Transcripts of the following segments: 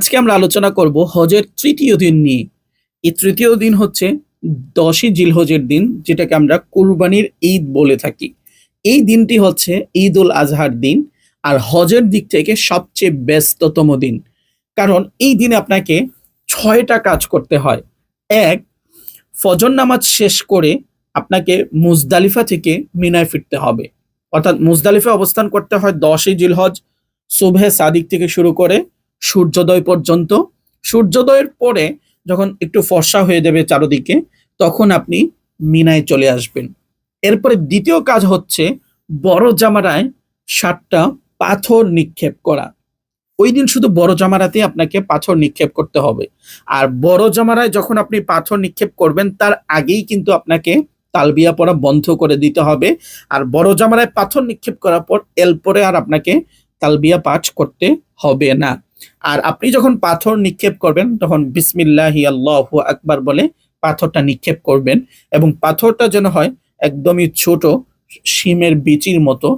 আজকে আমরা আলোচনা করব হজের তৃতীয় দিন নিয়ে। এই তৃতীয় দিন হচ্ছে দশই জিলহজের দিন, যেটাকে আমরা কুরবানির ঈদ বলে থাকি। এই দিনটি হচ্ছে ঈদ উল আজহার দিন, আর হজের দিক থেকে সবচেয়ে ব্যস্ততম দিন। কারণ এই দিনে আপনাকে ছয়টা কাজ করতে হয়। এক, ফজর নামাজ শেষ করে আপনাকে মুজদালিফা থেকে মিনায় ফিরতে হবে। অর্থাৎ মুজদালিফা অবস্থান করতে হয় দশই জিলহজ শুভে সাদিক থেকে শুরু করে সূর্যোদয় পর্যন্ত। সূর্যোদয়ের পরে যখন একটু ফর্সা হয়ে যাবে চারদিকে, তখন আপনি মিনায় চলে আসবেন। এরপরে দ্বিতীয় কাজ হচ্ছে বড় জামারায় সাতটা পাথর নিক্ষেপ করা। ওই দিন শুধু বড় জামারাতে আপনাকে পাথর নিক্ষেপ করতে হবে। আর বড় জামারায় যখন আপনি পাথর নিক্ষেপ করবেন, তার আগেই কিন্তু আপনাকে তালবিয়া পড়া বন্ধ করে দিতে হবে। আর বড় জামারায় পাথর নিক্ষেপ করার পর, এরপরে আর আপনাকে তালবিয়া পাঠ করতে হবে না। আর আপনি যখন পাথর নিক্ষেপ করবেন, তখন বিসমিল্লাহি আল্লাহ আকবার বলে পাথরটা নিক্ষেপ করবেন এবং পাথরটা যেন হয় একদমই ছোট শিমের বিচির মতো।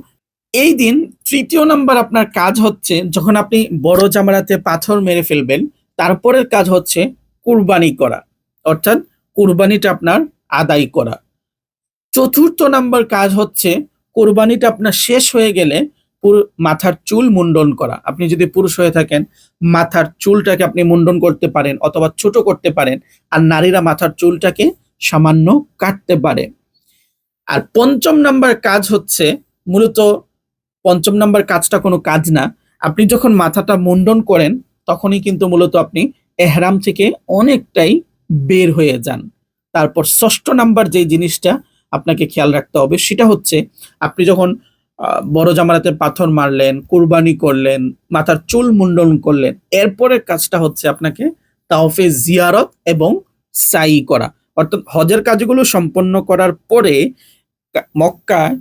এই দিন তৃতীয় নাম্বার আপনার কাজ হচ্ছে যখন আপনি বড় জামারাতে পাথর মেরে ফেলবেন, তারপরের কাজ হচ্ছে কুরবানি করা, অর্থাৎ কুরবানিটা আপনার আদায় করা। চতুর্থ নাম্বার কাজ হচ্ছে কোরবানিটা আপনার শেষ হয়ে গেলে মাথার চুল মুন্ডন করা। আপনি যদি পুরুষ হয়ে থাকেন, মাথার চুলটাকে আপনি মুন্ডন করতে পারেন অথবা ছোট করতে পারেন আর নারীরা মাথার চুলটাকে সামান্য কাটতে পারে। আর পঞ্চম নাম্বার কাজ হচ্ছে, মূলত পঞ্চম নাম্বার কাজটা কোনো কাজ না। আপনি যখন মাথাটা মুন্ডন করেন, তখনই কিন্তু মূলত আপনি এহরাম থেকে অনেকটাই বের হয়ে যান। তারপর ষষ্ঠ নাম্বার যে জিনিসটা আপনাকে খেয়াল রাখতে হবে, সেটা হচ্ছে আপনি যখন বড় জামারাতে পাথর মারলেন, কুরবানি করলেন, মাথার চুল মুন্ডন করলেন। এরপরের কাজটা হচ্ছে আপনাকে তাওফে জিয়ারত এবং সাই করা। অর্থাৎ হজের কাজগুলো সম্পন্ন করার পরে কা- মক্কায়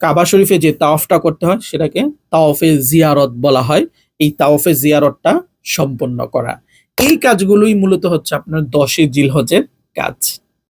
কাবা শরীফে যে তাওফটা করতে হয়, সেটাকে তাওফে জিয়ারত বলা হয়। এই তাওফে জিয়ারতটা সম্পন্ন করা। এই কাজগুলোই মূলত হচ্ছে আপনার দশই জিলহজের কাজ।